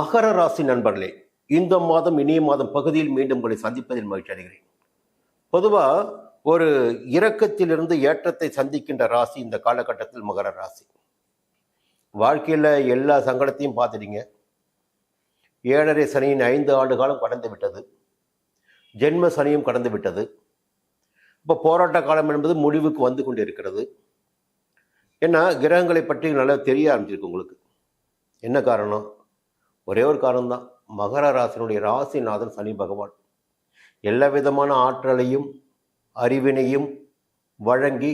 மகர ராசி நண்பர்களே இந்த மாதம் இனிய மாதம் பகுதியில் மீண்டும் உங்களை சந்திப்பதில் மகிழ்ச்சி அடைகிறேன். பொதுவாக ஒரு இரக்கத்திலிருந்து ஏற்றத்தை சந்திக்கின்ற ராசி இந்த காலகட்டத்தில் மகர ராசி. வாழ்க்கையில் எல்லா சங்கடத்தையும் பார்த்துட்டீங்க. ஏழரை சனியின் ஐந்து ஆண்டு காலம் கடந்து விட்டது. ஜென்ம சனியும் கடந்து விட்டது. இப்போ போராட்ட காலம் என்பது முடிவுக்கு வந்து கொண்டிருக்கிறது. ஏன்னா கிரகங்களை பற்றி நல்லா தெரிய ஆரம்பிச்சிருக்கு உங்களுக்கு. என்ன காரணம்? ஒரே ஒரு காரணம்தான். மகர ராசினுடைய ராசிநாதன் சனி பகவான். எல்லா விதமான ஆற்றலையும் அறிவினையும் வழங்கி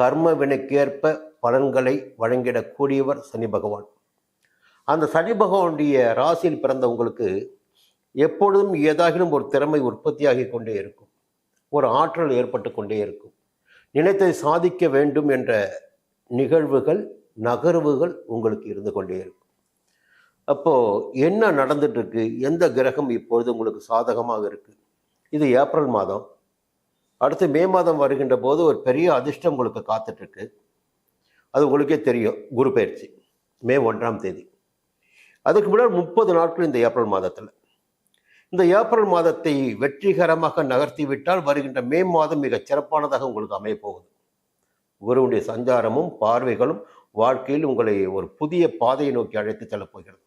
கர்ம வினைக்கேற்ப பலன்களை வழங்கிடக்கூடியவர் சனி பகவான். அந்த சனி பகவானுடைய ராசியில் பிறந்த உங்களுக்கு எப்பொழுதும் ஏதாகிலும் ஒரு திறமை உற்பத்தியாகி கொண்டே இருக்கும். ஒரு ஆற்றல் ஏற்பட்டு கொண்டே இருக்கும். நினைத்தை சாதிக்க வேண்டும் என்ற நிகழ்வுகள் நகர்வுகள் உங்களுக்கு இருந்து கொண்டே இருக்கும். அப்போது என்ன நடந்துட்டுருக்கு? எந்த கிரகம் இப்பொழுது உங்களுக்கு சாதகமாக இருக்குது இது ஏப்ரல் மாதம். அடுத்து மே மாதம் வருகின்ற போது ஒரு பெரிய அதிர்ஷ்டம் உங்களுக்கு காத்துட்ருக்கு அது உங்களுக்கே தெரியும். குரு பயிற்சி. மே ஒன்றாம் தேதி. அதுக்கு முன்னாடி முப்பது நாட்கள் இந்த ஏப்ரல் மாதத்தில். இந்த ஏப்ரல் மாதத்தை வெற்றிகரமாக நகர்த்தி விட்டால் வருகின்ற மே மாதம் மிகச் சிறப்பானதாக உங்களுக்கு அமையப்போகுது குருவுடைய சஞ்சாரமும் பார்வைகளும் வாழ்க்கையில் உங்களை ஒரு புதிய பாதையை நோக்கி அழைத்து செல்லப் போகிறது.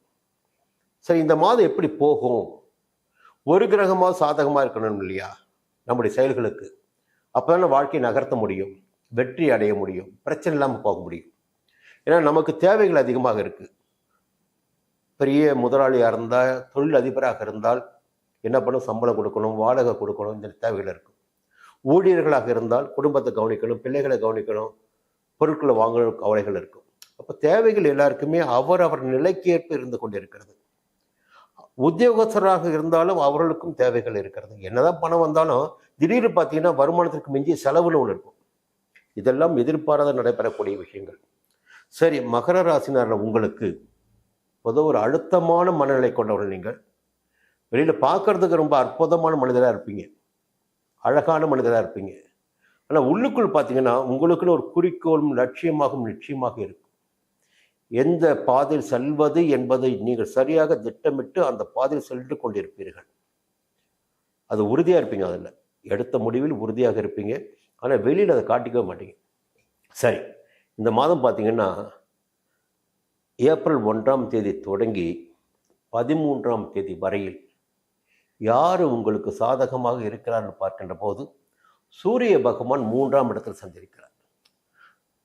சரி இந்த மாதம் எப்படி போகும்? ஒரு கிரகமாக சாதகமாக இருக்கணும் இல்லையா? நம்முடைய செயல்களுக்கு. அப்போ வாழ்க்கையை நகர்த்த முடியும் வெற்றி அடைய முடியும் பிரச்சனை இல்லாமல் போக முடியும். ஏன்னா நமக்கு தேவைகள் அதிகமாக இருக்குது பெரிய முதலாளியாக இருந்தால் தொழில் அதிபராக இருந்தால் என்ன பண்ணும்? சம்பளம் கொடுக்கணும் வாடகை கொடுக்கணும் இந்த தேவைகள் இருக்கும். ஊழியர்களாக இருந்தால் குடும்பத்தை கவனிக்கணும் பிள்ளைகளை கவனிக்கணும் பொருட்களை வாங்கணும் கவலைகள் இருக்கும். அப்போ தேவைகள் எல்லாருக்குமே அவர் அவர் நிலைக்கேற்ப இருந்து கொண்டிருக்கிறது. உத்தியோகஸ்தராக இருந்தாலும் அவர்களுக்கும் தேவைகள் இருக்கிறது. என்னதான் பணம் வந்தாலும் திடீர்னு பார்த்தீங்கன்னா வருமானத்திற்கு மிஞ்சிய செலவுன்னு ஒன்று இருக்கும். இதெல்லாம் எதிர்பாராத நடைபெறக்கூடிய விஷயங்கள். சரி மகர ராசினாரில் உங்களுக்கு பொதுவாக ஒரு அழுத்தமான மனநிலை கொண்டவர்கள் நீங்கள். வெளியில் பார்க்கறதுக்கு ரொம்ப அற்புதமான மனிதராக இருப்பீங்க. அழகான மனிதராக இருப்பீங்க. ஆனால் உள்ளுக்குள் பார்த்தீங்கன்னா உங்களுக்குன்னு ஒரு குறிக்கோளும் லட்சியமாகவும் நிச்சயமாக இருக்கும். எந்த பாதையில் செல்வது என்பதை நீங்கள் சரியாக திட்டமிட்டு அந்த பாதையில் சென்று கொண்டிருப்பீர்கள். அது உறுதியாக இருப்பீங்க அதில். எடுத்த முடிவில் உறுதியாக இருப்பீங்க. ஆனால் வெளியில் அதை காட்டிக்கவே மாட்டீங்க. சரி இந்த மாதம் பார்த்தீங்கன்னா ஏப்ரல் ஒன்றாம் தேதி தொடங்கி பதிமூன்றாம் தேதி வரையில் யார் உங்களுக்கு சாதகமாக இருக்கிறார்னு பார்க்கின்ற போது சூரிய பகவான் மூன்றாம் இடத்தில் சந்திருக்கிறார்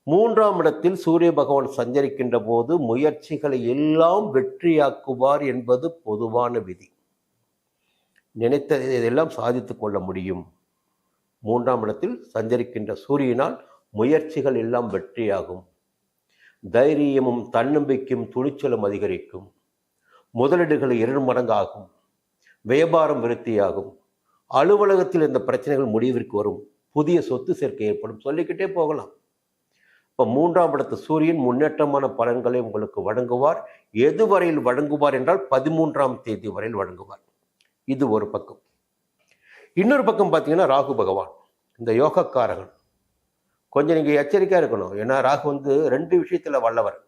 மூன்றாம் இடத்தில் சூரிய பகவான் சஞ்சரிக்கின்ற போது முயற்சிகளை எல்லாம் வெற்றியாக்குவார் என்பது பொதுவான விதி. நினைத்ததை இதெல்லாம் சாதித்து கொள்ள முடியும். மூன்றாம் இடத்தில் சஞ்சரிக்கின்ற சூரியனால் முயற்சிகள் எல்லாம் வெற்றியாகும். தைரியமும் தன்னம்பிக்கையும் துணிச்சலும் அதிகரிக்கும். முதலீடுகள் இரு மடங்காகும். வியாபாரம் விருத்தியாகும். அலுவலகத்தில் இந்த பிரச்சனைகள் முடிவிற்கு வரும். புதிய சொத்து சேர்க்கை ஏற்படும். சொல்லிக்கிட்டே போகலாம். இப்போ மூன்றாம் இடத்து சூரியன் முன்னேற்றமான பலன்களை உங்களுக்கு வழங்குவார். எது வரையில் வழங்குவார் என்றால் பதிமூன்றாம் தேதி வரையில் வழங்குவார். இது ஒரு பக்கம். இன்னொரு பக்கம் பார்த்தீங்கன்னா ராகு பகவான் இந்த யோகக்காரகன் கொஞ்சம் நீங்கள் எச்சரிக்கையாக இருக்கணும். ஏன்னா ராகு வந்து ரெண்டு விஷயத்தில் வல்லவர்.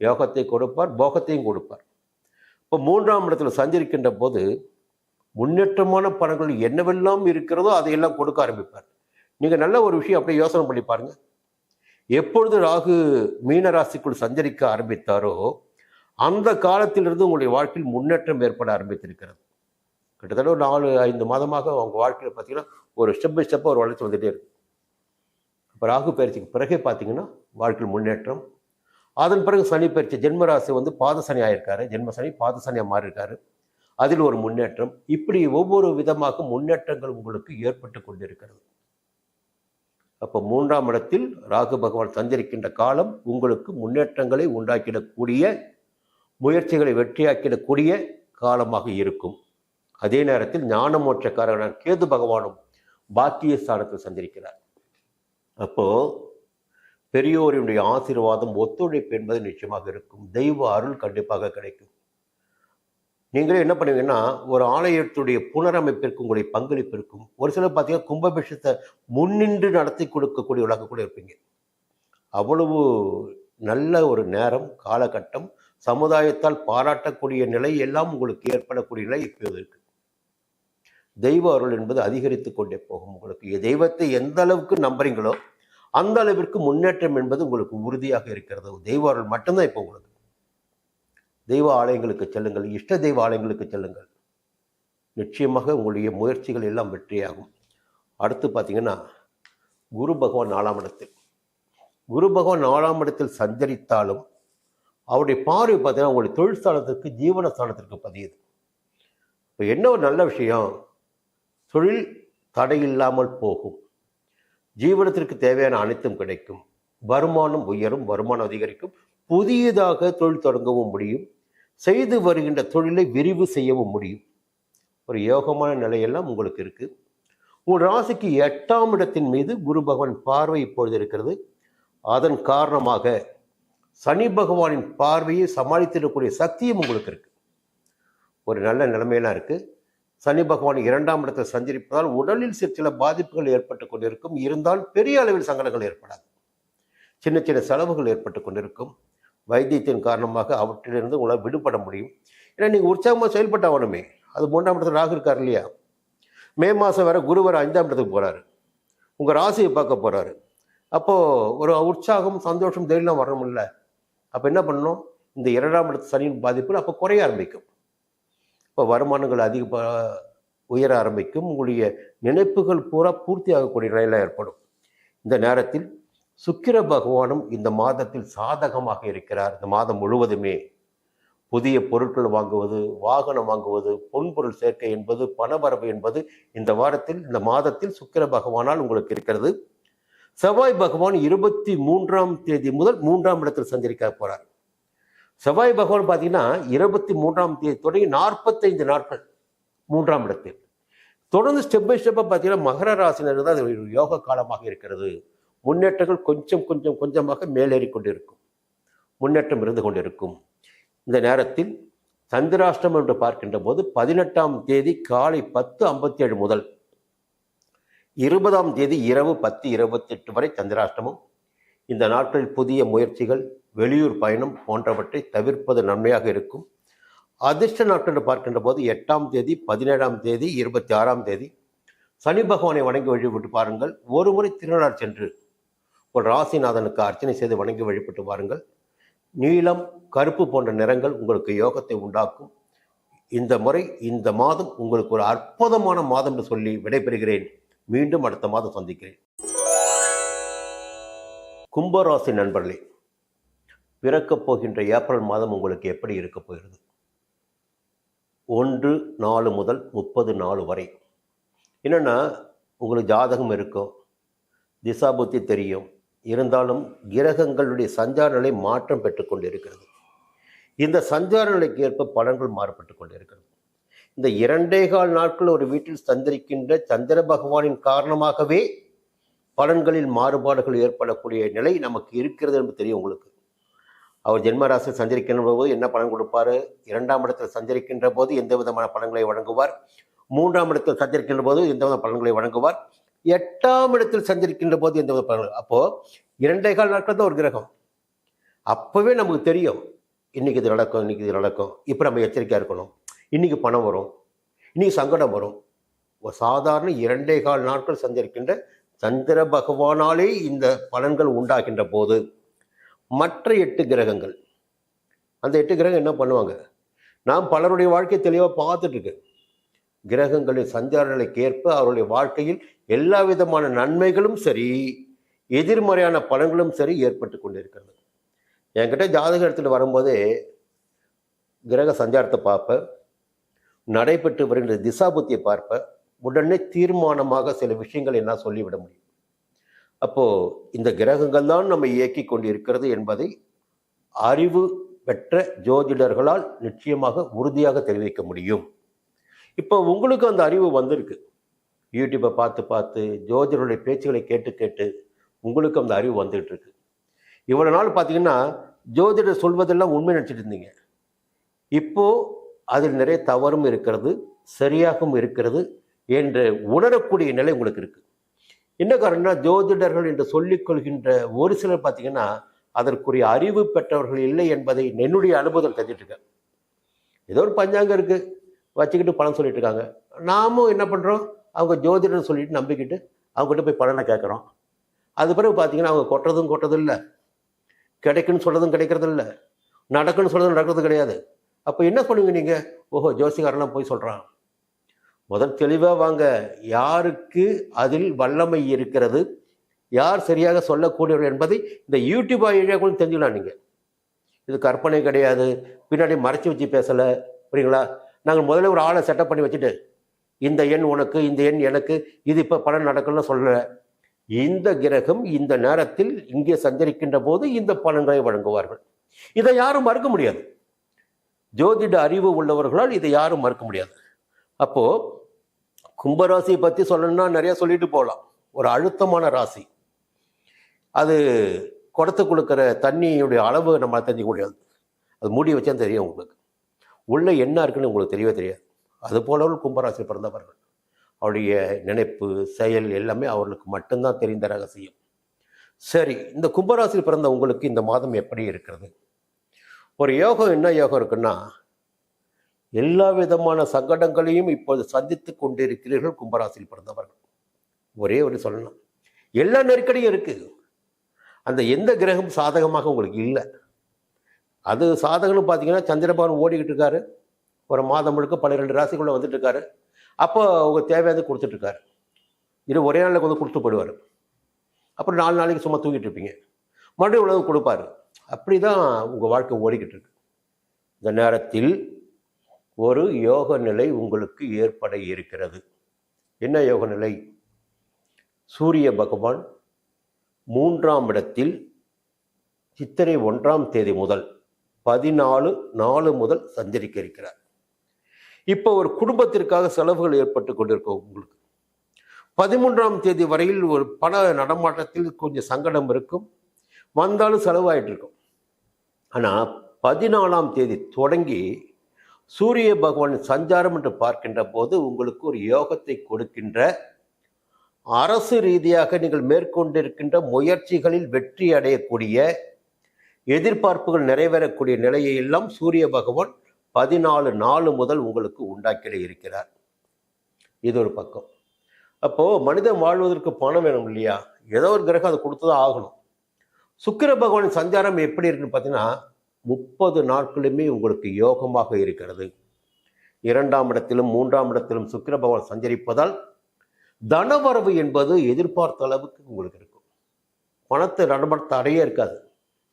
யோகத்தை கொடுப்பார் போகத்தையும் கொடுப்பார். இப்போ மூன்றாம் இடத்துல சஞ்சரிக்கின்ற போது முன்னேற்றமான பலன்கள் என்னவெல்லாம் இருக்கிறதோ அதையெல்லாம் கொடுக்க ஆரம்பிப்பார். நீங்கள் நல்ல ஒரு விஷயம் அப்படியே யோசனை பண்ணி பாருங்கள் எப்பொழுது ராகு மீன ராசிக்குள் சஞ்சரிக்க ஆரம்பித்தாரோ அந்த காலத்திலிருந்து உங்களுடைய வாழ்க்கையில் முன்னேற்றம் ஏற்பட ஆரம்பித்திருக்கிறது. கிட்டத்தட்ட ஒரு நாலு ஐந்து மாதமாக அவங்க வாழ்க்கையில் பார்த்தீங்கன்னா ஒரு ஸ்டெப் பை ஸ்டெப்பாக ஒரு வளர்ச்சி வந்துகிட்டே இருக்கு. இப்போ ராகு பயிற்சிக்கு பிறகே பார்த்தீங்கன்னா வாழ்க்கையில் முன்னேற்றம். அதன் பிறகு சனி பயிற்சி ஜென்மராசி வந்து பாத சனி ஆயிருக்காரு. ஜென்ம சனி மாறியிருக்காரு. அதில் ஒரு முன்னேற்றம். இப்படி ஒவ்வொரு விதமாக முன்னேற்றங்கள் உங்களுக்கு ஏற்பட்டு கொண்டிருக்கிறது. அப்போ மூன்றாம் இடத்தில் ராகு பகவான் சஞ்சரிக்கின்ற காலம் உங்களுக்கு முன்னேற்றங்களை உண்டாக்கிடக்கூடிய முயற்சிகளை வெற்றியாக்கிடக்கூடிய காலமாக இருக்கும். அதே நேரத்தில் ஞான கேது பகவானும் பாக்கிய ஸ்தானத்தில் சந்திருக்கிறார். அப்போ பெரியோருடைய ஆசீர்வாதம் ஒத்துழைப்பு என்பது நிச்சயமாக இருக்கும். தெய்வ அருள் கண்டிப்பாக கிடைக்கும். நீங்களே என்ன பண்ணுவீங்கன்னா ஒரு ஆலயத்துடைய புனரமைப்பிற்கு உங்களுடைய பங்களிப்பு இருக்கும். ஒரு சிலர் பார்த்தீங்கன்னா கும்பாபிஷத்தை முன்னின்று நடத்தி கொடுக்கக்கூடியவர்களாக கூட இருப்பீங்க. அவ்வளவு நல்ல ஒரு நேரம் காலகட்டம் சமுதாயத்தால் பாராட்டக்கூடிய நிலை எல்லாம் உங்களுக்கு ஏற்படக்கூடிய நிலை இப்போது இருக்கு. தெய்வ அருள் என்பது அதிகரித்து கொண்டே போகும் உங்களுக்கு. தெய்வத்தை எந்த அளவுக்கு நம்புறீங்களோ அந்த அளவிற்கு முன்னேற்றம் என்பது உங்களுக்கு உறுதியாக இருக்கிறது. தெய்வ அருள் மட்டும்தான் இப்போ உங்களுக்கு. தெய்வ ஆலயங்களுக்கு செல்லுங்கள் இஷ்ட தெய்வ ஆலயங்களுக்கு செல்லுங்கள். நிச்சயமாக உங்களுடைய முயற்சிகள் எல்லாம் வெற்றியாகும். அடுத்து பார்த்தீங்கன்னா குரு பகவான் நாலாம் இடத்தில். குரு பகவான் நாலாம் இடத்தில் சஞ்சரித்தாலும் அவருடைய பார்வை பார்த்தீங்கன்னா உங்களுடைய தொழில் ஸ்தானத்திற்கு ஜீவன ஸ்தானத்திற்கு பதியுது. இப்போ என்ன ஒரு நல்ல விஷயம்? தொழில் தடையில்லாமல் போகும். ஜீவனத்திற்கு தேவையான அனைத்தும் கிடைக்கும். வருமானம் உயரும் வருமானம் அதிகரிக்கும். புதியதாக தொழில் தொடங்கவும் முடியும். செய்து வருகின்ற தொழிலை விரிவு செய்யவும் முடியும். ஒரு யோகமான நிலையெல்லாம் உங்களுக்கு இருக்கு. உங்கள் ராசிக்கு எட்டாம் இடத்தின் மீது குரு பகவான் பார்வை இப்பொழுது இருக்கிறது. அதன் காரணமாக சனி பகவானின் பார்வையை சமாளித்திடக்கூடிய சக்தியும் உங்களுக்கு இருக்கு. ஒரு நல்ல நிலைமையெல்லாம் இருக்கு. சனி பகவான் இரண்டாம் இடத்தை சஞ்சரிப்பதால் உடலில் சில சில பாதிப்புகள் ஏற்பட்டு கொண்டிருக்கும். இருந்தால் பெரிய அளவில் சங்கடங்கள் ஏற்படாது. சின்ன சின்ன செலவுகள் ஏற்பட்டு கொண்டிருக்கும். வைத்தியத்தின் காரணமாக அவற்றிலிருந்து உங்களால் விடுபட முடியும். ஏன்னா நீங்கள் உற்சாகமாக செயல்பட்ட ஆகணுமே அது மூன்றாம் இடத்துல ராகு இருக்கார் இல்லையா? மே மாதம் வர குருவர் ஐந்தாம் இடத்துக்கு போகிறாரு உங்கள் ராசியை பார்க்க போகிறாரு அப்போது ஒரு உற்சாகம் சந்தோஷம் தைரியம் வரணும்ல அப்போ என்ன பண்ணணும்? இந்த இரண்டாம் இடத்து சனியின் பாதிப்புகள் அப்போ குறைய ஆரம்பிக்கும். இப்போ வருமானங்கள் அதிக உயர ஆரம்பிக்கும். உங்களுடைய நினைப்புகள் பூரா பூர்த்தி ஆகக்கூடிய நிலையில் ஏற்படும். இந்த நேரத்தில் சுக்கிர பகவானும் இந்த மாதத்தில் சாதகமாக இருக்கிறார். இந்த மாதம் முழுவதுமே புதிய பொருட்கள் வாங்குவது வாகனம் வாங்குவது பொன்பொருள் சேர்க்கை என்பது பணவரவு என்பது இந்த வாரத்தில் இந்த மாதத்தில் சுக்கிர பகவானால் உங்களுக்கு இருக்கிறது. செவ்வாய் பகவான் இருபத்தி மூன்றாம் தேதி முதல் மூன்றாம் இடத்தில் சந்திரிக்க போகிறார் செவ்வாய் பகவான் பார்த்தீங்கன்னா இருபத்தி மூன்றாம் தேதி தொடங்கி நாற்பத்தைந்து நாட்கள் மூன்றாம் இடத்தில். தொடர்ந்து ஸ்டெப் பை ஸ்டெப்பாக பார்த்தீங்கன்னா மகர ராசினருக்கு தான் யோக காலமாக இருக்கிறது. முன்னேற்றங்கள் கொஞ்சம் கொஞ்சம் கொஞ்சமாக மேலேறி கொண்டிருக்கும். முன்னேற்றம் இருந்து கொண்டிருக்கும். இந்த நேரத்தில் சந்திராஷ்டம் என்று பார்க்கின்ற போது பதினெட்டாம் தேதி காலை பத்து ஐம்பத்தி ஏழு முதல் இருபதாம் தேதி இரவு பத்து இருபத்தெட்டு வரை சந்திராஷ்டமம். இந்த நாட்களில் புதிய முயற்சிகள் வெளியூர் பயணம் போன்றவற்றை தவிர்ப்பது நன்மையாக இருக்கும். அதிர்ஷ்ட நாட்கள் என்று பார்க்கின்ற போது எட்டாம் தேதி பதினேழாம் தேதி இருபத்தி ஆறாம் தேதி சனி பகவானை வணங்கி வழிபட்டு பாருங்கள். ஒரு முறை திருநாள் சென்று உங்கள் ராசிநாதனுக்கு அர்ச்சனை செய்து வணங்கி வழிபட்டு வாருங்கள். நீளம் கருப்பு போன்ற நிறங்கள் உங்களுக்கு யோகத்தை உண்டாக்கும். இந்த முறை இந்த மாதம் உங்களுக்கு ஒரு அற்புதமான மாதம் என்று சொல்லி விடைபெறுகிறேன். மீண்டும் அடுத்த மாதம் சந்திக்கிறேன். கும்பராசி நண்பர்களே பிறக்கப் போகின்ற ஏப்ரல் மாதம் உங்களுக்கு எப்படி இருக்கப் போகிறது? ஒன்று நாலு முதல் முப்பது நாலு வரை. என்னென்னா உங்களுக்கு ஜாதகம் இருக்கும் திசாபுத்தி தெரியும் இருந்தாலும் கிரகங்களுடைய சஞ்சார நிலை மாற்றம் பெற்றுக்கொண்டிருக்கிறது இந்த சஞ்சார நிலைக்கு ஏற்ப பலன்கள் மாறுபட்டு கொண்டிருக்கிறது. இந்த இரண்டே கால் நாட்கள் ஒரு வீட்டில் சந்தரிக்கின்ற சந்திர பகவானின் காரணமாகவே பலன்களில் மாறுபாடுகள் ஏற்படக்கூடிய நிலை நமக்கு இருக்கிறது என்று தெரியும் உங்களுக்கு. அவர் ஜென்மராசி சஞ்சரிக்கின்ற போது என்ன பலன் கொடுப்பார்? இரண்டாம் இடத்தில் சஞ்சரிக்கின்ற போது எந்த விதமான பலன்களை வழங்குவார்? மூன்றாம் இடத்தில் சஞ்சரிக்கின்ற போது எந்த வித பலன்களை வழங்குவார்? எட்டாம் இடத்தில் சஞ்சரிக்கின்ற போது எந்த பலன்கள் அப்போ இரண்டே கால் நாட்கள் தான் ஒரு கிரகம். அப்பவே நமக்கு தெரியும் இன்னைக்கு இது நடக்கும் இன்னைக்கு இது நடக்கும். இப்போ நம்ம எச்சரிக்கையாக இருக்கணும். இன்னைக்கு பணம் வரும். இன்னைக்கு சங்கடம் வரும். ஒரு சாதாரண இரண்டே கால் நாட்கள் சஞ்சரிக்கின்ற சந்திர பகவானாலே இந்த பலன்கள் உண்டாகின்ற போது மற்ற எட்டு கிரகங்கள். அந்த எட்டு கிரகம் என்ன பண்ணுவாங்க? நாம் பலருடைய வாழ்க்கை தெளிவாக பார்த்துட்டு இருக்கு. கிரகங்களின் சஞ்சார நிலைக்கு ஏற்ப அவருடைய வாழ்க்கையில் எல்லா விதமான நன்மைகளும் சரி எதிர்மறையான பலன்களும் சரி ஏற்பட்டு கொண்டிருக்கிறது. என்கிட்ட ஜாதகம் எடுத்துட்டு வரும்போதே கிரக சஞ்சாரத்தை பார்ப்பேன். நடைபெற்று வருகின்ற திசாபுத்தியை பார்ப்பேன். உடனே தீர்மானமாக சில விஷயங்களை என்ன சொல்லிவிட முடியும். அப்போது இந்த கிரகங்கள் தான் நம்ம இயக்கி கொண்டிருக்கிறது என்பதை அறிவு பெற்ற ஜோதிடர்களால் நிச்சயமாக உறுதியாக தெரிவிக்க முடியும். இப்போ உங்களுக்கு அந்த அறிவு வந்திருக்கு. யூடியூப்பை பார்த்து பார்த்து ஜோதிடருடைய பேச்சுகளை கேட்டு கேட்டு உங்களுக்கு அந்த அறிவு வந்துகிட்டு இருக்கு இவ்வளோ நாள் பார்த்தீங்கன்னா ஜோதிடர் சொல்வதெல்லாம் உண்மை நினச்சிட்டு இருந்தீங்க. இப்போது அதில் நிறைய தவறும் இருக்கிறது சரியாகவும் இருக்கிறது என்று உணரக்கூடிய நிலை உங்களுக்கு இருக்குது என்ன காரணம்னா ஜோதிடர்கள் என்று சொல்லிக் கொள்கின்ற ஒரு சிலர் பார்த்தீங்கன்னா அதற்குரிய அறிவு பெற்றவர்கள் இல்லை என்பதை என்னுடைய அனுபவத்தில் தெரிஞ்சிட்டு இருக்கேன் ஏதோ ஒரு பஞ்சாங்கம் இருக்குது வச்சுக்கிட்டு பலன் சொல்லிட்டு இருக்காங்க நாமும் என்ன பண்ணுறோம் அவங்க ஜோதிடர் சொல்லிட்டு நம்பிக்கிட்டு அவங்ககிட்ட போய் பலனை கேட்குறோம். அது பிறகு பார்த்தீங்கன்னா அவங்க கொட்டுறதும் கொட்டதும் இல்லை கிடைக்குன்னு சொல்கிறதும் கிடைக்கிறது இல்லை நடக்குன்னு சொல்கிறதும் நடக்கிறது கிடையாது. அப்போ என்ன பண்ணுவீங்க நீங்கள் ஓஹோ ஜோசிகாரெல்லாம் போய் சொல்கிறான் முதல் தெளிவாக வாங்க. யாருக்கு அதில் வல்லமை இருக்கிறது? யார் சரியாக சொல்லக்கூடியவர் என்பதை இந்த யூடியூப் ஐடியா கூட தெரிஞ்சுக்கலாம் நீங்கள் இது கற்பனை கிடையாது. பின்னாடி மறைச்சி வச்சு பேசலை. புரியுங்களா? நாங்கள் முதல்ல ஒரு ஆளை செட்டப் பண்ணி வச்சுட்டு இந்த எண் உனக்கு இந்த எண் எனக்கு இது இப்போ பலன் நடக்கும்னு சொல்லலை. இந்த கிரகம் இந்த நேரத்தில் இங்கே சஞ்சரிக்கின்ற போது இந்த பலன்களை வழங்குவார்கள். இதை யாரும் மறுக்க முடியாது. ஜோதிட அறிவு உள்ளவர்களால் இதை யாரும் மறுக்க முடியாது. அப்போது கும்பராசியை பற்றி சொல்லணும்னா நிறைய சொல்லிட்டு போகலாம். ஒரு அழுத்தமான ராசி. அது குடத்து கொடுக்குற தண்ணியுடைய அளவு நம்மளால் தெரிஞ்சுக்க முடியாது. அது மூடி வச்சா தெரியும் உங்களுக்கு. உள்ளே என்ன இருக்குன்னு உங்களுக்கு தெரியவே தெரியாது. அது போலவும் கும்பராசி பிறந்தவர்கள். அவருடைய நினைப்பு செயல் எல்லாமே அவர்களுக்கு மட்டும்தான் தெரிந்த ரகசியம். சரி இந்த கும்பராசியில் பிறந்த உங்களுக்கு இந்த மாதம் எப்படி இருக்கிறது? ஒரு யோகம் என்ன யோகம் இருக்குன்னா எல்லா விதமான சங்கடங்களையும் இப்போது சந்தித்து கொண்டிருக்கிறீர்கள் கும்பராசியில் பிறந்தவர்கள். ஒரே ஒரு சொல்லணும். எல்லா நெருக்கடியும் இருக்குது அந்த எந்த கிரகம் சாதகமாக உங்களுக்கு இல்லை? அது சாதகனும் பார்த்தீங்கன்னா சந்திரபவன் ஓடிக்கிட்டு இருக்காரு. ஒரு மாதம் முழுக்க பன்னிரெண்டு ராசிக்குள்ளே வந்துட்டு இருக்காரு. அப்போ அவங்க தேவையானது கொடுத்துட்ருக்காரு இது ஒரே நாளில் கொண்டு கொடுத்து போடுவார் அப்புறம் நாலு நாளைக்கு சும்மா தூங்கிட்டு இருப்பீங்க. மறுபடியும் உணவு கொடுப்பாரு. அப்படி தான் உங்கள் வாழ்க்கை ஓடிக்கிட்டு இருக்கு. இந்த நேரத்தில் ஒரு யோக நிலை உங்களுக்கு ஏற்பட இருக்கிறது. என்ன யோக நிலை? சூரிய பகவான் மூன்றாம் இடத்தில் சித்திரை ஒன்றாம் தேதி முதல் பதினாலு நாலு முதல் சஞ்சரிக்க இருக்கிறார். இப்போ ஒரு குடும்பத்திற்காக செலவுகள் ஏற்பட்டு கொண்டிருக்கும் உங்களுக்கு. பதிமூன்றாம் தேதி வரையில் ஒரு பண நடமாட்டத்தில் கொஞ்சம் சங்கடம் இருக்கும். வந்தாலும் செலவாயிட்டு இருக்கும். ஆனால் பதினாலாம் தேதி தொடங்கி சூரிய பகவான் சஞ்சாரம் என்று பார்க்கின்ற போது உங்களுக்கு ஒரு யோகத்தை கொடுக்கின்ற அரசு ரீதியாக நீங்கள் மேற்கொண்டிருக்கின்ற முயற்சிகளில் வெற்றி அடையக்கூடிய எதிர்பார்ப்புகள் நிறைவேறக்கூடிய நிலையை எல்லாம் சூரிய பகவான் பதினாலு நாலு முதல் உங்களுக்கு உண்டாக்கிட இருக்கிறார். இது ஒரு பக்கம். அப்போது மனிதன் வாழ்வதற்கு பணம் வேணும் இல்லையா? ஏதோ ஒரு கிரகம் அதை கொடுத்துதான் ஆகணும். சுக்கிர பகவான் சஞ்சாரம் எப்படி இருக்குன்னு பார்த்தீங்கன்னா முப்பது நாட்களுமே உங்களுக்கு யோகமாக இருக்கிறது. இரண்டாம் இடத்திலும் மூன்றாம் இடத்திலும் சுக்கிர பகவான் சஞ்சரிப்பதால் தனவரவு என்பது எதிர்பார்த்த அளவுக்கு உங்களுக்கு இருக்கும். பணத்தை நடமாட்ட அடையே இருக்காது.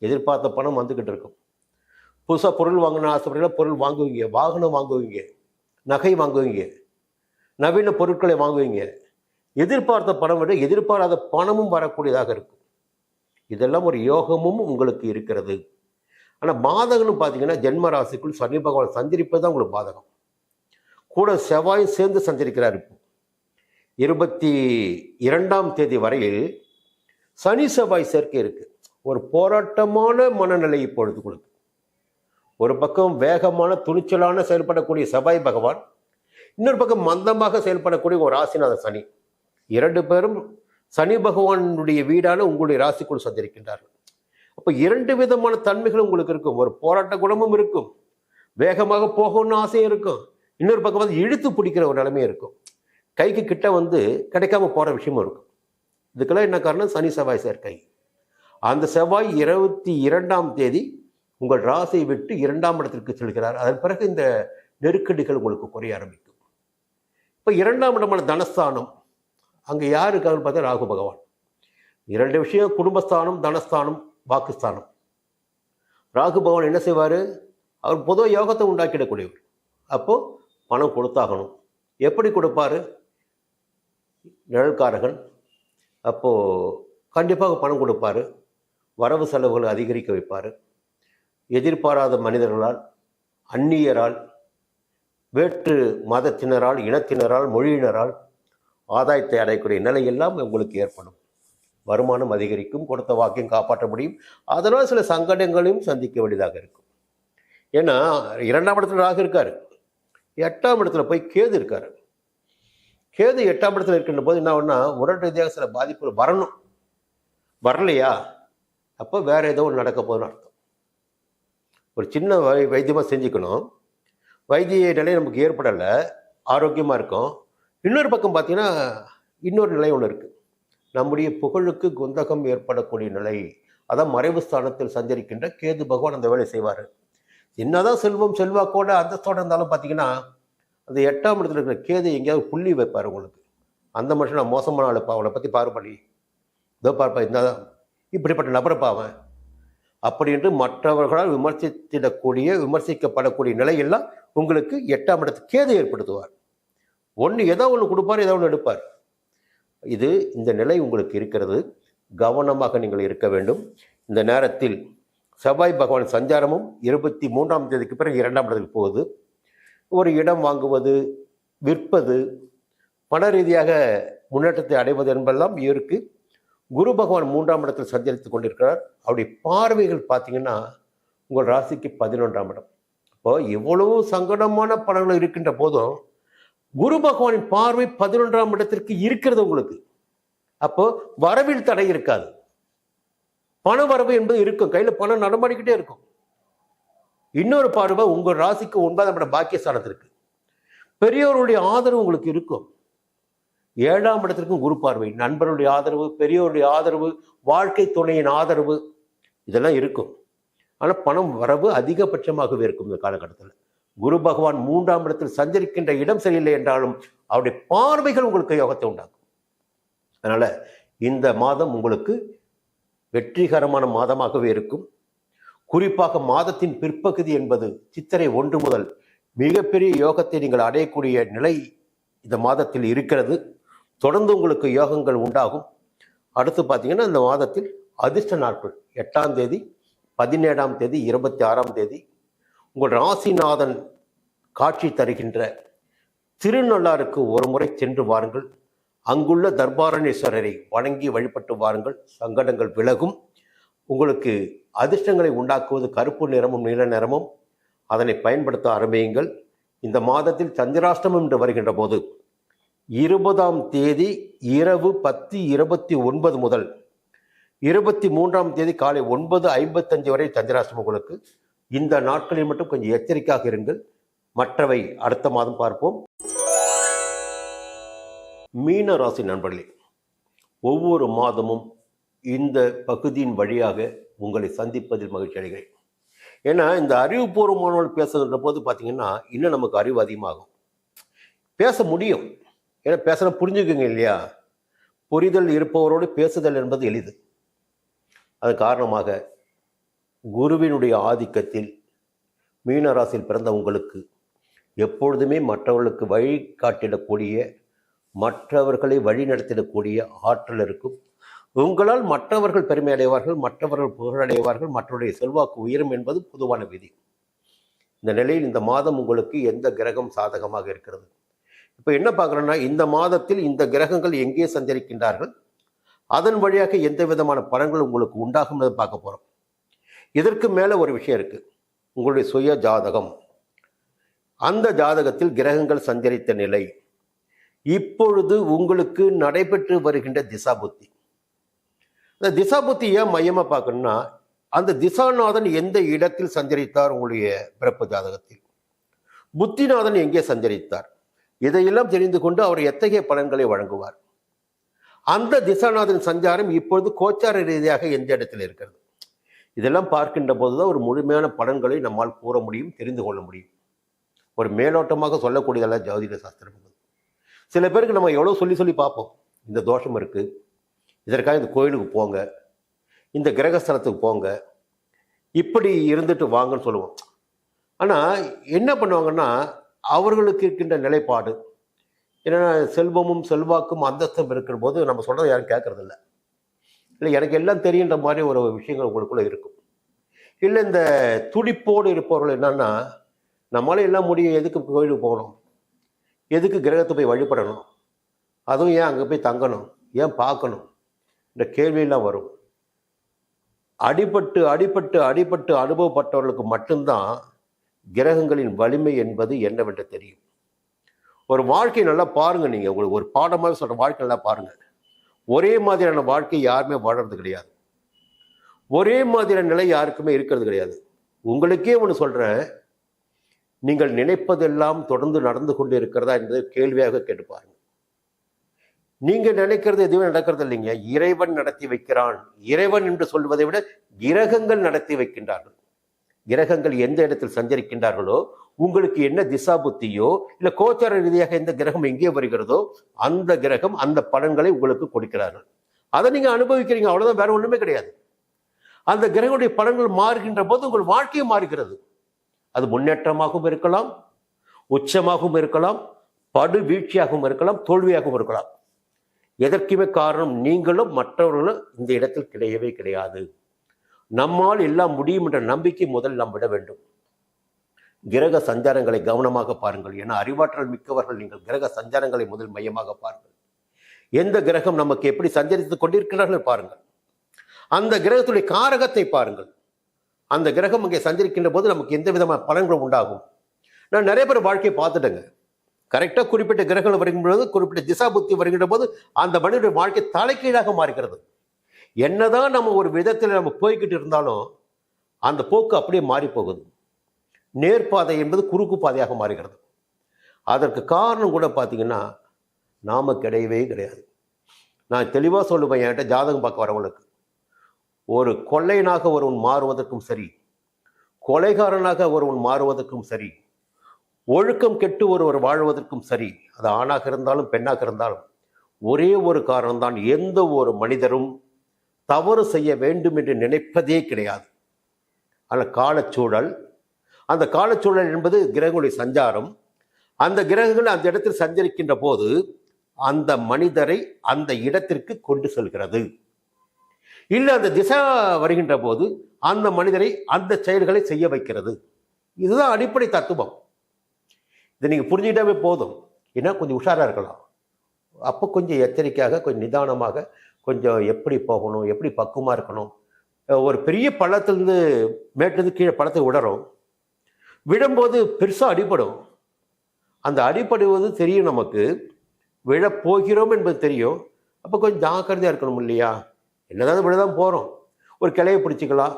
எதிர்பார்த்த பணம் வந்துக்கிட்டு இருக்கும். புதுசாக பொருள் வாங்கின ஆசைப்படுறீங்களா? பொருள் வாங்குவீங்க. வாகனம் வாங்குவீங்க. நகை வாங்குவீங்க. நவீன பொருட்களை வாங்குவீங்க. எதிர்பார்த்த பணம் விட எதிர்பாராத பணமும் வரக்கூடியதாக இருக்கும். இதெல்லாம் ஒரு யோகமும் உங்களுக்கு இருக்கிறது. ஆனால் பாதகம்னு பார்த்தீங்கன்னா ஜென்ம ராசிக்குள் சனி பகவான் சஞ்சரிப்பது தான் உங்களுக்கு பாதகம். கூட செவ்வாயும் சேர்ந்து சஞ்சரிக்கிறார் இப்போ. இருபத்தி இரண்டாம் தேதி வரையில் சனி செவ்வாய் சேர்க்கை இருக்குது ஒரு போராட்டமான மனநிலை இப்பொழுது கொடுக்கு ஒரு பக்கம் வேகமான துணிச்சலான செயல்படக்கூடிய செவ்வாய் பகவான் இன்னொரு பக்கம் மந்தமாக செயல்படக்கூடிய ஒரு ராசிநாத சனி. இரண்டு பேரும் சனி பகவானுடைய வீடான உங்களுடைய ராசிக்குள் சந்திருக்கின்றார்கள் அப்போ இரண்டு விதமான தன்மைகள் உங்களுக்கு இருக்கும். ஒரு போராட்ட குணமும் இருக்கும். வேகமாக போகணும்னு ஆசையும் இருக்கும். இன்னொரு பக்கம் வந்து இழுத்து பிடிக்கிற ஒரு நிலைமையும் இருக்கும். கைக்கு கிட்ட வந்து கிடைக்காம போகிற விஷயமும் இருக்கும். இதுக்கெல்லாம் என்ன காரணம்? சனி செவ்வாய் சேர்க்கை. அந்த செவ்வாய் இருபத்தி இரண்டாம் தேதி உங்கள் ராசியை விட்டு இரண்டாம் இடத்திற்கு செல்கிறார். அதன் பிறகு இந்த நெருக்கடிகள் உங்களுக்கு குறைய ஆரம்பிக்கும். இப்போ இரண்டாம் இடமான தனஸ்தானம். அங்கே யார் இருக்காங்கன்னு பார்த்தா ராகு பகவான். இரண்டு விஷயம் குடும்பஸ்தானம் தனஸ்தானம் வாக்குஸ்தானம். ராகு பகவான் என்ன செய்வார்? அவர் பொதுவாக யோகத்தை உண்டாக்கிடக்கூடியவர். அப்போது பணம் கொடுத்தாகணும். எப்படி கொடுப்பாரு? நிழல்காரகன். அப்போது கண்டிப்பாக பணம் கொடுப்பாரு. வரவு செலவுகளை அதிகரிக்க வைப்பார். எதிர்பாராத மனிதர்களால் அந்நியரால் வேற்று மதத்தினரால் இனத்தினரால் மொழியினரால் ஆதாயத்தை அடையக்கூடிய நிலையெல்லாம் உங்களுக்கு ஏற்படும். வருமானம் அதிகரிக்கும் கொடுத்த வாக்கையும் காப்பாற்ற முடியும். அதனால் சில சங்கடங்களையும் சந்திக்க வேண்டியதாக இருக்கும். ஏன்னா இரண்டாம் இடத்துல ராகு இருக்கார். எட்டாம் இடத்துல போய் கேது இருக்கார். கேது எட்டாம் இடத்துல இருக்கின்ற போது என்ன ஆகும்னா உடல் ரீதியாக சில பாதிப்புகள் வரணும். வரலையா? அப்போ வேறு ஏதோ ஒன்று நடக்க போகுதுன்னு அர்த்தம். ஒரு சின்ன வை வைத்தியமாக செஞ்சுக்கணும். வைத்திய நிலை நமக்கு ஏற்படலை. ஆரோக்கியமாக இருக்கும். இன்னொரு பக்கம் பார்த்தீங்கன்னா இன்னொரு நிலை ஒன்று இருக்குது நம்முடைய புகழுக்கு குந்தகம் ஏற்படக்கூடிய நிலை. அதான் மறைவு ஸ்தானத்தில் சஞ்சரிக்கின்ற கேது பகவான் அந்த வேலை செய்வார். என்னதான் செல்வம் செல்வாக்கோட அந்தஸ்தோட இருந்தாலும் பார்த்தீங்கன்னா அந்த எட்டாம் இடத்துல இருக்கிற கேது எங்கேயாவது புள்ளி வைப்பார் உங்களுக்கு. அந்த மனுஷன் நான் மோசமான ஆளுப்பா அவனை பற்றி பாருப்படி இதோ பார்ப்பா இந்த இப்படிப்பட்ட நபரை பாவன் என்று மற்றவர்களால் விமர்சித்திடக்கூடிய விமர்சிக்கப்படக்கூடிய நிலையெல்லாம் உங்களுக்கு எட்டாம் இடத்து கேது ஏற்படுத்துவார். ஒன்று ஏதோ ஒன்று கொடுப்பார் ஏதோ ஒன்று எடுப்பார். இது இந்த நிலை உங்களுக்கு இருக்கிறது. கவனமாக நீங்கள் இருக்க வேண்டும். இந்த நேரத்தில் செவ்வாய் பகவான் சஞ்சாரமும் இருபத்தி மூன்றாம் தேதிக்கு பிறகு இரண்டாம் இடத்துக்கு போகுது. ஒரு இடம் வாங்குவது விற்பது பண ரீதியாக முன்னேற்றத்தை அடைவது என்பதெல்லாம் இருக்குது குரு பகவான் மூன்றாம் இடத்தில் சஞ்சரித்து கொண்டிருக்கிறார். அவருடைய பார்வைகள் பார்த்தீங்கன்னா உங்கள் ராசிக்கு பதினொன்றாம் இடம். இப்போ எவ்வளவு சங்கடமான பலன்கள் இருக்கின்ற போதும் குரு பகவானின் பார்வை பதினொன்றாம் இடத்திற்கு இருக்கிறது உங்களுக்கு. அப்போ வரவில் தடை இருக்காது. பண வரவு என்பது இருக்கும். கையில் பணம் நடமாடிக்கிட்டே இருக்கும். இன்னொரு பார்வை உங்கள் ராசிக்கு ஒன்பதாம் இடம் பாக்கியஸ்தானத்திற்கு. பெரியவருடைய ஆதரவு உங்களுக்கு இருக்கும். ஏழாம் இடத்திற்கும் குரு பார்வை. நண்பருடைய ஆதரவு பெரியோருடைய ஆதரவு வாழ்க்கை துணையின் ஆதரவு இதெல்லாம் இருக்கும். ஆனால் பணம் வரவு அதிகபட்சமாகவே இருக்கும் இந்த காலகட்டத்தில். குரு பகவான் மூன்றாம் இடத்தில் சஞ்சரிக்கின்ற இடம் சரியில்லை என்றாலும் அவருடைய பார்வைகள் உங்களுக்கு யோகத்தை உண்டாக்கும். அதனால் இந்த மாதம் உங்களுக்கு வெற்றிகரமான மாதமாகவே இருக்கும். குறிப்பாக மாதத்தின் பிற்பகுதி என்பது சித்திரை ஒன்று முதல் மிகப்பெரிய யோகத்தை நீங்கள் அடையக்கூடிய நிலை இந்த மாதத்தில் இருக்கிறது. தொடர்ந்து உங்களுக்கு யோகங்கள் உண்டாகும். அடுத்து பார்த்தீங்கன்னா இந்த மாதத்தில் அதிர்ஷ்ட நாட்கள். எட்டாம் தேதி பதினேழாம் தேதி இருபத்தி ஆறாம் தேதி. உங்கள் ராசிநாதன் காட்சி தருகின்ற திருநள்ளாருக்கு ஒரு முறை சென்று வாருங்கள். அங்குள்ள தர்பாரணேஸ்வரரை வணங்கி வழிபட்டு வாருங்கள். சங்கடங்கள் விலகும். உங்களுக்கு அதிர்ஷ்டங்களை உண்டாக்குவது கருப்பு நிறமும் நீல நிறமும். அதனை பயன்படுத்த ஆரம்பியுங்கள். இந்த மாதத்தில் சந்திராஷ்டமம் என்று வருகின்ற போது இருபதாம் தேதி இரவு பத்து இருபத்தி ஒன்பது முதல் இருபத்தி மூன்றாம் தேதி காலை ஒன்பது ஐம்பத்தஞ்சு வரை சந்திராஷ்டமம் உங்களுக்கு இந்த நாட்களில் மட்டும் கொஞ்சம் எச்சரிக்கையாக இருங்கள். மற்றவை அடுத்த மாதம் பார்ப்போம். மீன ராசி நண்பர்களே ஒவ்வொரு மாதமும் இந்த பகுதியின் வழியாக உங்களை சந்திப்பதில் மகிழ்ச்சி அடைகிறேன். ஏன்னா இந்த அறிவுபூர்வமானவர்கள் பேசுகின்ற போது பார்த்தீங்கன்னா இன்னும் நமக்கு அறிவு அதிகமாகும். பேச முடியும். ஏன்னா பேசுகிற புரிஞ்சுக்குங்க இல்லையா? புரிதல் இருப்பவரோடு பேசுதல் என்பது எளிது. அது காரணமாக குருவினுடைய ஆதிக்கத்தில் மீனராசியில் பிறந்த உங்களுக்கு எப்பொழுதுமே மற்றவர்களுக்கு வழி காட்டிடக்கூடிய மற்றவர்களை வழி நடத்திடக்கூடிய ஆற்றல் இருக்கும். உங்களால் மற்றவர்கள் பெருமை அடைவார்கள் மற்றவர்கள் புகழடைவார்கள் மற்றவருடைய செல்வாக்கு உயரும் என்பது பொதுவான விதி. இந்த நிலையில் இந்த மாதம் உங்களுக்கு எந்த கிரகம் சாதகமாக இருக்கிறது? இப்போ என்ன பார்க்குறோன்னா இந்த மாதத்தில் இந்த கிரகங்கள் எங்கே சஞ்சரிக்கின்றார்கள்? அதன் வழியாக எந்த விதமான பலன்கள் உங்களுக்கு உண்டாகும் பார்க்க போகிறோம் இதற்கு மேலே ஒரு விஷயம் இருக்குது உங்களுடைய சுய ஜாதகம். அந்த ஜாதகத்தில் கிரகங்கள் சஞ்சரித்த நிலை. இப்பொழுது உங்களுக்கு நடைபெற்று வருகின்ற திசாபுத்தி. இந்த திசா ஏன் மையமாக பார்க்கணும்னா அந்த திசாநாதன் எந்த இடத்தில் சஞ்சரித்தார் உங்களுடைய பிறப்பு ஜாதகத்தில்? புத்திநாதன் எங்கே சஞ்சரித்தார்? இதையெல்லாம் தெரிந்து கொண்டு அவர் எத்தகைய பலன்களை வழங்குவார்? அந்த திசாநாதன் சஞ்சாரம் இப்பொழுது கோச்சார ரீதியாக எந்த இடத்தில் இருக்கிறது? இதெல்லாம் பார்க்கின்ற போதுதான் ஒரு முழுமையான பலன்களை நம்மால் கூற முடியும் தெரிந்து கொள்ள முடியும். ஒரு மேலோட்டமாக சொல்லக்கூடியதல்ல ஜோதிட சாஸ்திரம் சில பேருக்கு நம்ம எவ்வளோ சொல்லி சொல்லி பார்ப்போம். இந்த தோஷம் இருக்குது இதற்காக இந்த கோயிலுக்கு போங்க. இந்த கிரகஸ்தலத்துக்கு போங்க. இப்படி இருந்துட்டு வாங்கன்னு சொல்லுவோம். ஆனால் என்ன பண்ணுவாங்கன்னா அவர்களுக்கு இருக்கின்ற நிலைப்பாடு. ஏன்னா செல்வமும் செல்வாக்கும் அந்தஸ்தும் இருக்கிற போது நம்ம சொல்கிறத யாரும் கேட்கறதில்ல இல்லை எனக்கு எல்லாம் தெரியுன்ற மாதிரி ஒரு விஷயங்கள் உங்களுக்குள்ளே இருக்கும். இல்லை இந்த துடிப்போடு இருப்பவர்கள் என்னன்னா நம்மளால எல்லாம் முடியும் எதுக்கு கோயிலுக்கு போகணும்? எதுக்கு கிரகத்தை போய் வழிபடணும்? அதுவும் ஏன் அங்கே போய் தங்கணும்? ஏன் பார்க்கணும்? இந்த கேள்வியெல்லாம் வரும். அடிபட்டு அடிபட்டு அடிபட்டு அனுபவப்பட்டவர்களுக்கு மட்டும்தான் கிரகங்களின் வலிமை என்பது என்னவென்று தெரியும். ஒரு வாழ்க்கை நல்லா பாருங்க நீங்க. உங்களுக்கு ஒரு பாடமாக சொல்ற வாழ்க்கை நல்லா பாருங்க. ஒரே மாதிரியான வாழ்க்கை யாருமே வாழறது கிடையாது. ஒரே மாதிரியான நிலை யாருக்குமே இருக்கிறது கிடையாது. உங்களுக்கே ஒன்று சொல்றேன். நீங்கள் நினைப்பதெல்லாம் தொடர்ந்து நடந்து கொண்டு இருக்கிறதா என்பதை கேள்வியாக கேட்டு பாருங்க. நீங்க நினைக்கிறது எதுவுமே நடக்கிறது இல்லைங்க. இறைவன் நடத்தி வைக்கிறான். இறைவன் என்று சொல்வதை விட கிரகங்கள் நடத்தி வைக்கின்றார்கள். கிரகங்கள் எந்த இடத்தில் சஞ்சரிக்கின்றார்களோ உங்களுக்கு என்ன திசா புத்தியோ இல்ல கோச்சார ரீதியாக எந்த கிரகம் எங்கே வருகிறதோ அந்த கிரகம் அந்த பலன்களை உங்களுக்கு கொடுக்கிறார்கள். அதை நீங்க அனுபவிக்கிறீங்க அவ்வளவுதான் வேற ஒண்ணுமே கிடையாது. அந்த கிரகனுடைய பலன்கள் மாறுகின்ற போது உங்கள் வாழ்க்கையும் மாறுகிறது. அது முன்னேற்றமாகவும் இருக்கலாம் உச்சமாகவும் இருக்கலாம் படு வீழ்ச்சியாகவும் இருக்கலாம் தோல்வியாகவும் இருக்கலாம். எதற்குமே காரணம் நீங்களும் மற்றவர்களும் இந்த இடத்தில் கிடையவே கிடையாது. நம்மால் எல்லாம் முடியும் என்ற நம்பிக்கை முதல் நாம் விட வேண்டும். கிரக சஞ்சாரங்களை கவனமாக பாருங்கள். ஏன்னா அறிவாற்றல் மிக்கவர்கள் நீங்கள். கிரக சஞ்சாரங்களை முதல் மையமாக பாருங்கள். எந்த கிரகம் நமக்கு எப்படி சஞ்சரித்துக் கொண்டிருக்கிறார்கள் பாருங்கள். அந்த கிரகத்துடைய காரகத்தை பாருங்கள். அந்த கிரகம் அங்கே சஞ்சரிக்கின்ற போது நமக்கு எந்த விதமான பலன்களும் உண்டாகும். நான் நிறைய பேர் வாழ்க்கையை பார்த்துட்டேங்க. கரெக்டாக குறிப்பிட்ட கிரகங்கள் வருகின்ற குறிப்பிட்ட திசா புத்தி வருகின்ற போது அந்த மனிதனுடைய வாழ்க்கை தலைக்கீழாக மாறுகிறது. என்னதான் நம்ம ஒரு விதத்தில் நம்ம போய்கிட்டு இருந்தாலும் அந்த போக்கு அப்படியே மாறி போகுது நேர்பாதை என்பது குறுக்கு பாதையாக மாறுகிறது. அதற்கு காரணம் கூட பார்த்தீங்கன்னா நாம் கிடையவே கிடையாது. நான் தெளிவாக சொல்லுவேன் என்கிட்ட ஜாதகம் பார்க்க வரவங்களுக்கு. ஒரு கொள்ளையனாக ஒருவன் மாறுவதற்கும் சரி கொலைகாரனாக ஒருவன் மாறுவதற்கும் சரி ஒழுக்கம் கெட்டு ஒருவர் வாழ்வதற்கும் சரி அது ஆணாக இருந்தாலும் பெண்ணாக இருந்தாலும் ஒரே ஒரு காரணம்தான் எந்த ஒரு மனிதரும் தவறு செய்ய வேண்டும் என்று நினைப்பதே கிடையாது. ஆனால் காலச்சூழல் அந்த காலச்சூழல் என்பது கிரகங்களுடைய சஞ்சாரம். அந்த கிரகங்கள் அந்த இடத்தில் சஞ்சரிக்கின்ற போது அந்த மனிதரை அந்த இடத்திற்கு கொண்டு செல்கிறது. இல்லை அந்த திசை வருகின்ற போது அந்த மனிதரை அந்த செயல்களை செய்ய வைக்கிறது. இதுதான் அடிப்படை தத்துவம். இதை நீங்கள் புரிஞ்சுக்கிட்டாவே போதும். ஏன்னா கொஞ்சம் உஷாராக இருக்கலாம். அப்போ கொஞ்சம் எச்சரிக்கையாக கொஞ்சம் நிதானமாக கொஞ்சம் எப்படி போகணும் எப்படி பக்குவமாக இருக்கணும். ஒரு பெரிய பள்ளத்துலேருந்து மேட்டிலேருந்து கீழே பழத்தை விடறோம் விழும்போது பெருசாக அடிபடும். அந்த அடிபடுவது தெரியும் நமக்கு. விழப் போகிறோம் என்பது தெரியும். அப்போ கொஞ்சம் ஜாக்கிரதையாக இருக்கணும் இல்லையா? என்னதான் விழதான் போகிறோம் ஒரு கிளையை பிடிச்சிக்கலாம்.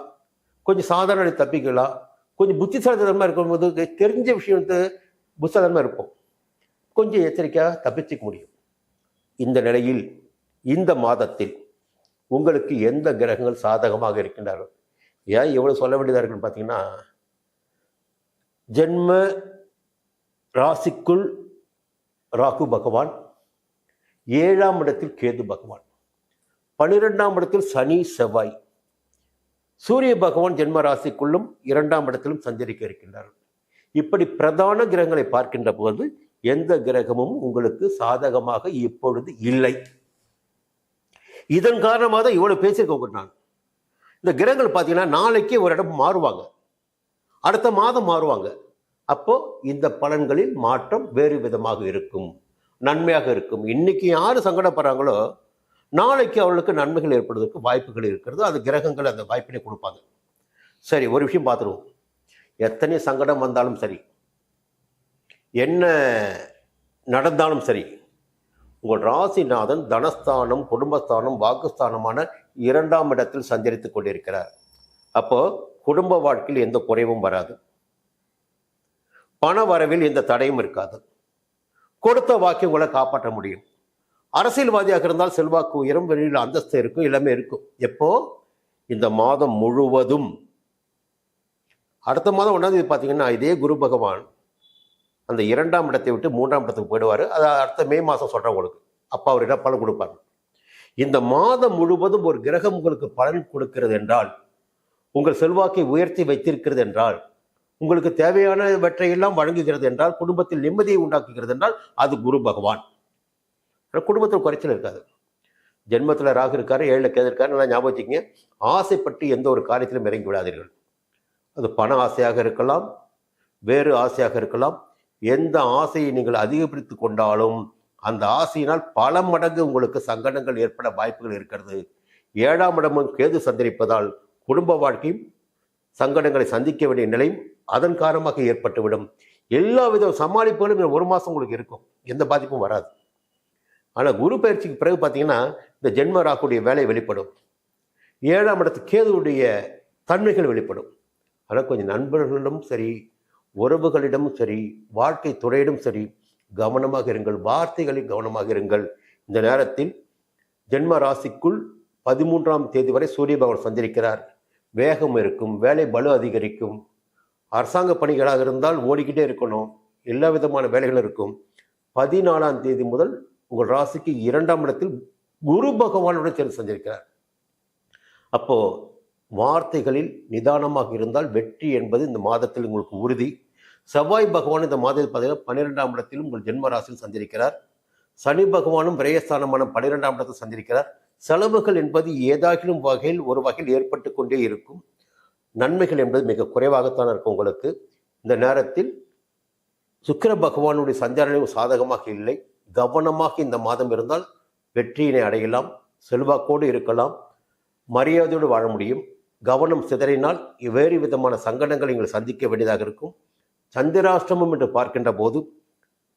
கொஞ்சம் சாதாரண தப்பிக்கலாம். கொஞ்சம் புத்திசாலித்தனமாக இருக்கும்போது தெரிஞ்ச விஷயத்தை புத்தகமாக இருப்போம். கொஞ்சம் எச்சரிக்கையாக தப்பிச்சிக்க முடியும். இந்த நிலையில் இந்த மாதத்தில் உங்களுக்கு எந்த கிரகங்கள் சாதகமாக இருக்கின்றாரோ ஏன் எவ்வளோ சொல்ல வேண்டியதாக இருக்குன்னு பார்த்தீங்கன்னா ஜென்ம ராசிக்குள் ராகு பகவான் ஏழாம் இடத்தில் கேது பகவான் பனிரெண்டாம் இடத்தில் சனி செவ்வாய் சூரிய பகவான் ஜென்ம ராசிக்குள்ளும் இரண்டாம் இடத்திலும் சஞ்சரிக்க இருக்கின்றார். இப்படி பிரதான கிரகங்களை பார்க்கின்ற போது எந்த கிரகமும் உங்களுக்கு சாதகமாக இப்பொழுது இல்லை. இதன் காரணமாக தான் இவ்வளோ பேசியிருக்க நான் இந்த கிரகங்கள் பார்த்தீங்கன்னா நாளைக்கே ஒரு இடம் மாறுவாங்க. அடுத்த மாதம் மாறுவாங்க. அப்போ இந்த பலன்களில் மாற்றம் வேறு விதமாக இருக்கும். நன்மையாக இருக்கும். இன்னைக்கு யார் சங்கடப்படுறாங்களோ நாளைக்கு அவர்களுக்கு நன்மைகள் ஏற்படுவதற்கு வாய்ப்புகள் இருக்கிறது. அது கிரகங்கள் அந்த வாய்ப்பினை கொடுப்பாங்க. சரி ஒரு விஷயம் பார்த்துருவோம். எத்தனை சங்கடம் வந்தாலும் சரி என்ன நடந்தாலும் சரி உங்கள் ராசிநாதன் தனஸ்தானம் குடும்பஸ்தானம் வாக்குஸ்தானமான இரண்டாம் இடத்தில் சஞ்சரித்து கொண்டிருக்கிறார். அப்போ குடும்ப வாழ்க்கையில் எந்த குறைவும் வராது. பண வரவில் எந்த தடையும் இருக்காது. கொடுத்த வாக்கி உங்களை காப்பாற்ற முடியும். அரசியல்வாதியாக இருந்தால் செல்வாக்கு உயரும் வெளியில் அந்தஸ்து இருக்கும் எல்லாமே இருக்கும். எப்போ? இந்த மாதம் முழுவதும். அடுத்த மாதம் ஒன்றாவது பார்த்தீங்கன்னா இதே குரு பகவான் அந்த இரண்டாம் இடத்தை விட்டு மூன்றாம் இடத்துக்கு போயிடுவார். அது அடுத்த மே மாதம் சொல்கிறேன் உங்களுக்கு அப்பா அவர் என்ன பலன் கொடுப்பார்? இந்த மாதம் முழுவதும் ஒரு கிரகம் உங்களுக்கு பலன் கொடுக்கிறது என்றால் உங்கள் செல்வாக்கை உயர்த்தி வைத்திருக்கிறது என்றால் உங்களுக்கு தேவையானவற்றையெல்லாம் வழங்குகிறது என்றால் குடும்பத்தில் நிம்மதியை உண்டாக்குகிறது என்றால் அது குரு பகவான். குடும்பத்தில் குறைச்சல் இருக்காது. ஜென்மத்தில் ராகு இருக்காரு ஏழில் கேது இருக்காரு நல்லா ஞாபகம் வச்சுக்கங்க. ஆசைப்பட்டு எந்த ஒரு காரியத்திலும் இறங்கி விடாதீர்கள். அது பண ஆசையாக இருக்கலாம் வேறு ஆசையாக இருக்கலாம் எந்த ஆசையை நீங்கள் அதிகப்படுத்தி கொண்டாலும் அந்த ஆசையினால் பல மடங்கு உங்களுக்கு சங்கடங்கள் ஏற்பட வாய்ப்புகள் இருக்கிறது. ஏழாம் இடமும் கேது சந்தரிப்பதால் குடும்ப வாழ்க்கையும் சங்கடங்களை சந்திக்க வேண்டிய நிலையும் அதன் காரணமாக ஏற்பட்டுவிடும். எல்லா வித சமாளிப்புகளும் ஒரு மாதம் உங்களுக்கு இருக்கும். எந்த பாதிப்பும் வராது. ஆனால் குரு பயிற்சிக்கு பிறகு பார்த்தீங்கன்னா இந்த ஜென்ம ராக்குடைய வேலை வெளிப்படும். ஏழாம் இடத்து கேதுவுடைய தன்மைகள் வெளிப்படும். ஆனால் கொஞ்சம் நண்பர்களிடம் சரி உறவுகளிடமும் சரி வாழ்க்கை துறையிடம் சரி கவனமாக இருங்கள். வார்த்தைகளில் கவனமாக இருங்கள். இந்த நேரத்தில் ஜென்ம ராசிக்குள் பதிமூன்றாம் தேதி வரை சூரிய பகவான் சந்திருக்கிறார் வேகம் இருக்கும் வேலை பலு அதிகரிக்கும். அரசாங்க பணிகளாக இருந்தால் ஓடிக்கிட்டே இருக்கணும். எல்லா விதமான வேலைகளும் இருக்கும். பதினாலாம் தேதி முதல் உங்கள் ராசிக்கு இரண்டாம் இடத்தில் குரு பகவானுடன் சேர்ந்து சந்திருக்கிறார் அப்போது வார்த்தைகளில் நிதானமாக இருந்தால் வெற்றி என்பது இந்த மாதத்தில் உங்களுக்கு உறுதி. செவ்வாய் பகவான் இந்த மாதத்தில் பார்த்தீங்கன்னா பன்னிரெண்டாம் இடத்தில் உங்கள் ஜென்ம ராசியில் சனி பகவானும் விரயஸ்தானமான பன்னிரெண்டாம் இடத்தில் சந்திருக்கிறார் செலவுகள் என்பது ஏதாகிலும் வகையில் ஒரு வகையில் ஏற்பட்டு கொண்டே இருக்கும். நன்மைகள் என்பது மிக குறைவாகத்தான் இருக்கும் உங்களுக்கு. இந்த நேரத்தில் சுக்கிர பகவானுடைய சஞ்சாரம் சாதகமாக இல்லை. கவனமாக இந்த மாதம் இருந்தால் வெற்றியினை அடையலாம். செல்வாக்கோடு இருக்கலாம். மரியாதையோடு வாழ முடியும். கவனம் சிதறினால் வேறு விதமான சங்கடங்களை நீங்கள் சந்திக்க வேண்டியதாக இருக்கும். சந்திராஷ்டமம் என்று பார்க்கின்ற போது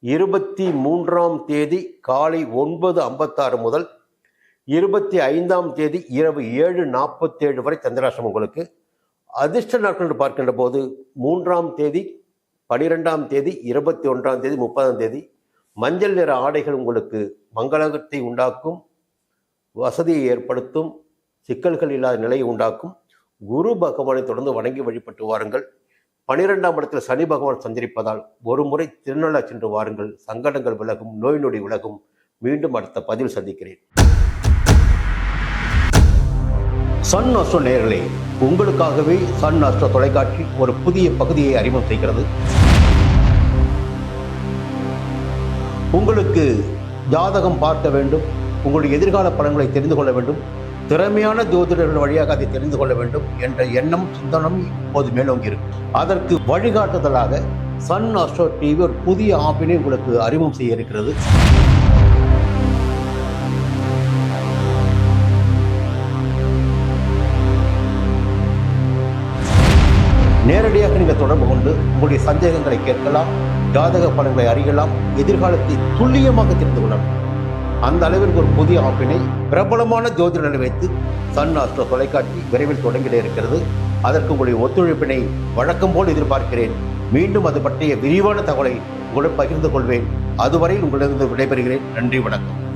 இருபத்தி மூன்றாம் தேதி காலை ஒன்பது ஐம்பத்தாறு முதல் இருபத்தி ஐந்தாம் தேதி இரவு ஏழு நாற்பத்தேழு வரை சந்திராஷ்டமம் உங்களுக்கு. அதிர்ஷ்ட நாட்கள் என்று பார்க்கின்ற போது மூன்றாம் தேதி பனிரெண்டாம் தேதி இருபத்தி ஒன்றாம் தேதி முப்பதாம் தேதி மஞ்சள் நிற ஆடைகள் உங்களுக்கு மங்களகத்தை உண்டாக்கும் வசதியை ஏற்படுத்தும் சிக்கல்கள் இல்லாத நிலையை உண்டாக்கும். குரு பகவானை தொடர்ந்து வணங்கி வழிபட்டு வாருங்கள். பனிரெண்டாம் இடத்தில் சனி பகவான் சஞ்சரிப்பதால் ஒரு முறை திருநள்ளா சென்று வாருங்கள். சங்கடங்கள் விலகும் நோய் நொடி விலகும். மீண்டும் அடுத்த பதில் சந்திக்கிறேன். சன் அஸ்ட்ரோ நேர்களே உங்களுக்காகவே சன் அஸ்ட்ரோ தொலைக்காட்சி ஒரு புதிய பகுதியை அறிமுகம் செய்கிறது. உங்களுக்கு ஜாதகம் பார்க்க வேண்டும். உங்களுடைய எதிர்கால பலன்களை தெரிந்து கொள்ள வேண்டும். திறமையான ஜோதிடர்கள் வழியாக அதை தெரிந்து கொள்ள வேண்டும் என்ற எண்ணம் சிந்தனம் இப்போது மேலோங்கி இருக்கு. அதற்கு வழிகாட்டுதலாக சன் அஸ்ட்ரோ டிவி ஒரு புதிய ஆப்பினை உங்களுக்கு அறிமுகம் செய்ய இருக்கிறது. நேரடியாக நீங்கள் தொடர்பு கொண்டு உங்களுடைய சந்தேகங்களை கேட்கலாம் ஜாதக பலன்களை அறியலாம் எதிர்காலத்தை துல்லியமாக தெரிந்து கொள்ளலாம். அந்த அளவிற்கு ஒரு புதிய ஆப்பினை பிரபலமான ஜோதிடனை வைத்து சன் ஆஸ்ட்ரோ தொலைக்காட்சி விரைவில் தொடங்கிட இருக்கிறது. அதற்கு உங்களுடைய ஒத்துழைப்பினை வழக்கம் போல் எதிர்பார்க்கிறேன். மீண்டும் அது பற்றிய விரிவான தகவலை உங்களுடன் பகிர்ந்து கொள்வேன். அதுவரையில் உங்களிடம் விடைபெறுகிறேன். நன்றி வணக்கம்.